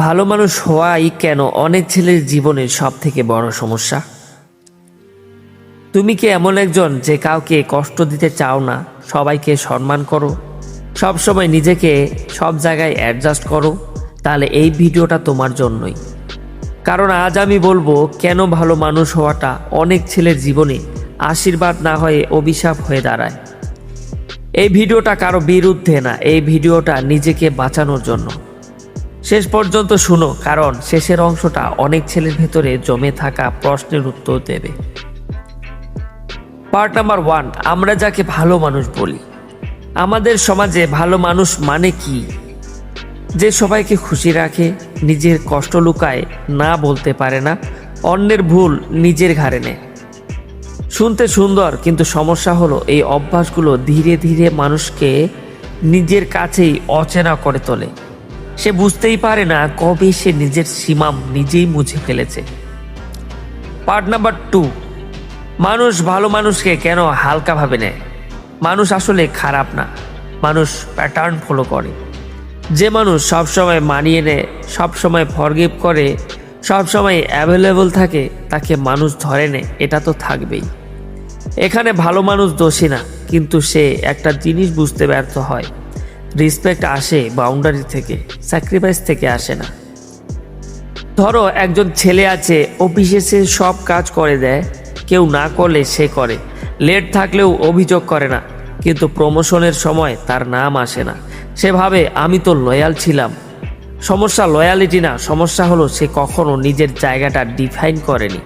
ভালো মানুষ হওয়াই কেন অনেক ছেলের জীবনের সব থেকে বড় সমস্যা? তুমি কি এমন একজন যে কাউকে কষ্ট দিতে চাও না, সবাইকে সম্মান করো সব সময় নিজেকে সব জায়গায় অ্যাডজাস্ট করো? তাহলে এই ভিডিওটা তোমার জন্যই। কারণ আজ আমি বলব কেন ভালো মানুষ হওয়াটা অনেক ছেলের জীবনে আশীর্বাদ না হয়ে অভিশাপ হয়ে দাঁড়ায়। এই ভিডিওটা কারও বিরুদ্ধে না, এই ভিডিওটা নিজেকে বাঁচানোর জন্য। শেষ পর্যন্ত শুনো, কারণ শেষের অংশটা অনেক ছেলের ভেতরে জমে থাকা প্রশ্নের উত্তর দেবে। পার্ট নাম্বার ওয়ান আমরা যাকে ভালো মানুষ বলি। আমাদের সমাজে ভালো মানুষ মানে কি? যে সবাইকে খুশি রাখে, নিজের কষ্ট লুকায়, না বলতে পারে না, অন্যের ভুল নিজের ঘাড়ে নেয়। শুনতে সুন্দর, কিন্তু সমস্যা হলো এই অভ্যাসগুলো ধীরে ধীরে মানুষকে নিজের কাছেই অচেনা করে তোলে। সে বুঝতেই পারে না কবে সে নিজের সীমা নিজেই মুছে ফেলেছে। পার্ট নাম্বার টু মানুষ ভালো মানুষকে কেন হালকাভাবে নেয়? মানুষ আসলে খারাপ না, মানুষ প্যাটার্ন ফলো করে। যে মানুষ সবসময় মানিয়ে নেয়, সবসময় ফরগিভ করে, সবসময় অ্যাভেলেবল থাকে, তাকে মানুষ ধরে নেয়, এটা তো থাকবেই। এখানে ভালো মানুষ দোষী না, কিন্তু সে একটা জিনিস বুঝতে ব্যর্থ হয়। রেসপেক্ট আসে বাউন্ডারি থেকে স্যাক্রিফাইস থেকে আসে না। ধরো, একজন ছেলে আছে অফিসে সে সব কাজ করে দেয়, কেউ না করলে সে করে। লেট থাকলেও অভিযোগ করে না, কিন্তু প্রমোশনের সময় তার নাম আসে না। সে ভাবে, আমি তো লয়াল ছিলাম। সমস্যা লয়ালিটি না, সমস্যা হলো সে কখনো নিজের জায়গাটা ডিফাইন করেনি।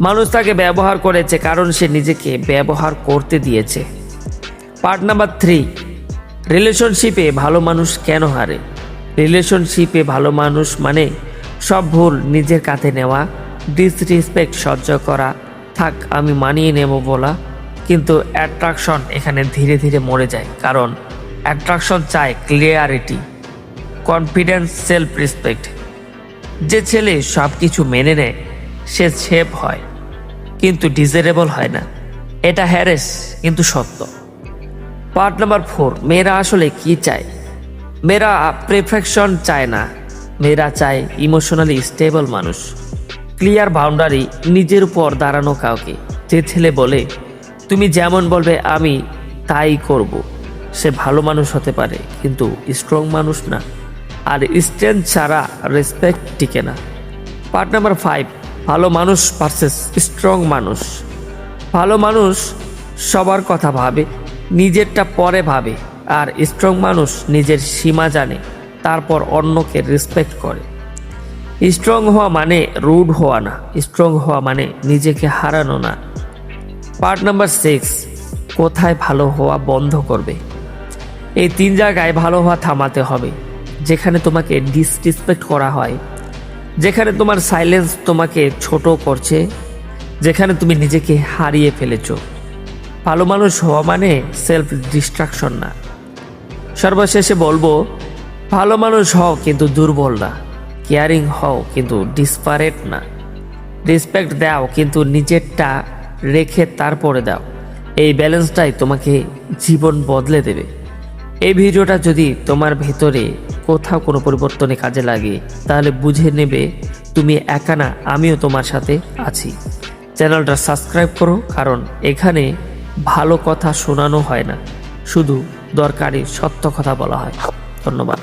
মানুষ তাকে ব্যবহার করেছে কারণ সে নিজেকে ব্যবহার করতে দিয়েছে। পার্ট নাম্বার থ্রি রিলেশনশিপে ভালো মানুষ কেন হারে? রিলেশনশিপে ভালো মানুষ মানে সব ভুল নিজের কাঁধে নেওয়া ডিসরিসপেক্ট সহ্য করা, থাক, আমি মানিয়ে নেব বলা। কিন্তু অ্যাট্রাকশন এখানে ধীরে ধীরে মরে যায়, কারণ অ্যাট্রাকশন চায় ক্লিয়ারিটি কনফিডেন্স সেলফ রেসপেক্ট যে ছেলে সব কিছু মেনে নেয়, সে সেফ হয়, কিন্তু ডিজারেবল হয় না। এটা হ্যারেস কিন্তু সত্য। পার্ট নাম্বার ফোর মেয়েরা আসলে কি চায়? মেয়েরা প্রেফেকশন চায় না। মেয়েরা চায় ইমোশনালি স্টেবল মানুষ। ক্লিয়ার বাউন্ডারি নিজের উপর দাঁড়ানো কাউকে। যে ছেলে বলে, তুমি যেমন বলবে, আমি তাই করব। সে ভালো মানুষ হতে পারে, কিন্তু স্ট্রং মানুষ না। আর স্ট্রেংথ ছাড়া রেসপেক্ট টিকে না। পার্ট নাম্বার ফাইভ ভালো মানুষ ভার্সেস স্ট্রং মানুষ। ভালো মানুষ সবার কথা ভাবে নিজেরটা পরে ভাবে আর স্ট্রং মানুষ নিজের সীমা জানে, তারপর অন্যকে রেসপেক্ট করে। স্ট্রং হওয়া মানে রুড হওয়া না স্ট্রং হওয়া মানে নিজেকে হারানো না। পার্ট নাম্বার সিক্স কোথায় ভালো হওয়া বন্ধ করবে? এই তিন জায়গায় ভালো হওয়া থামাতে হবে, যেখানে তোমাকে ডিসরেসপেক্ট করা হয়, যেখানে তোমার সাইলেন্স তোমাকে ছোট করছে, যেখানে তুমি নিজেকে হারিয়ে ফেলেছো। ভালো মানুষ হওয়া মানে সেলফ ডিস্ট্রাকশন না। সর্বশেষে বলব, ভালো মানুষ হও কিন্তু দুর্বল না কেয়ারিং হও কিন্তু ডিসপারেট না। রেসপেক্ট দাও কিন্তু নিজেরটা রেখে তারপরে দাও। এই ব্যালেন্সটাই তোমাকে জীবন বদলে দেবে। এই ভিডিওটা যদি তোমার ভেতরে কোথাও কোনো পরিবর্তনে কাজে লাগে, তাহলে বুঝে নেবে তুমি একা না, আমিও তোমার সাথে আছি। চ্যানেলটা সাবস্ক্রাইব করো, কারণ এখানে ভালো কথা শোনানো হয় না। শুধু দরকারি সত্য কথা বলা হয়। ধন্যবাদ।